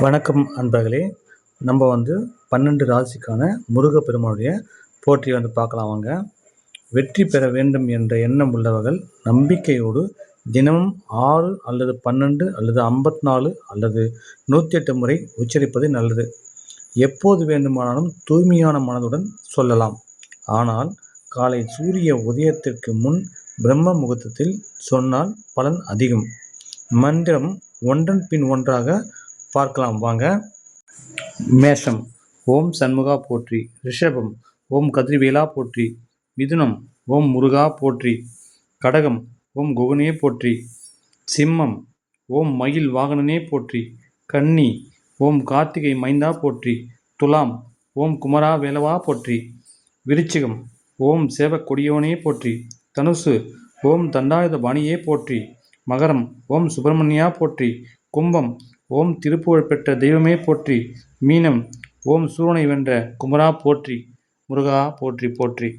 வணக்கம் அன்பர்களே நம்ம வந்து பன்னெண்டு ராசிக்கான முருகப்பெருமானுடைய போற்றி வந்து பார்க்கலாம் வாங்க. வெற்றி பெற வேண்டும் என்ற எண்ணம் உள்ளவர்கள் நம்பிக்கையோடு தினமும் ஆறு அல்லது பன்னெண்டு அல்லது ஐம்பத்தி நாலு அல்லது நூற்றி எட்டு முறை உச்சரிப்பது நல்லது. எப்போது வேண்டுமானாலும் தூய்மையான மனதுடன் சொல்லலாம். ஆனால் காலை சூரிய உதயத்திற்கு முன் பிரம்ம முகூர்த்தத்தில் சொன்னால் பலன் அதிகம். மந்திரம் ஒன்றன் பின் ஒன்றாக பார்க்கலாம் வாங்க. மேஷம் ஓம் சண்முகா போற்றி. ரிஷபம் ஓம் கதிர்வேலா போற்றி. மிதுனம் ஓம் முருகா போற்றி. கடகம் ஓம் குகனே போற்றி. சிம்மம் ஓம் மயில் வாகனனே போற்றி. கன்னி ஓம் கார்த்திகை மைந்தா போற்றி. துலாம் ஓம் குமரா வேலவா போற்றி. விருச்சிகம் ஓம் சேவக்கொடியோனே போற்றி. தனுசு ஓம் தண்டாயுத பாணியே போற்றி. மகரம் ஓம் சுப்பிரமணியா போற்றி. கும்பம் ஓம் திருப்புகழ் பெற்ற தெய்வமே போற்றி. மீனம் ஓம் சூரனை வென்ற குமரா போற்றி. முருகா போற்றி போற்றி.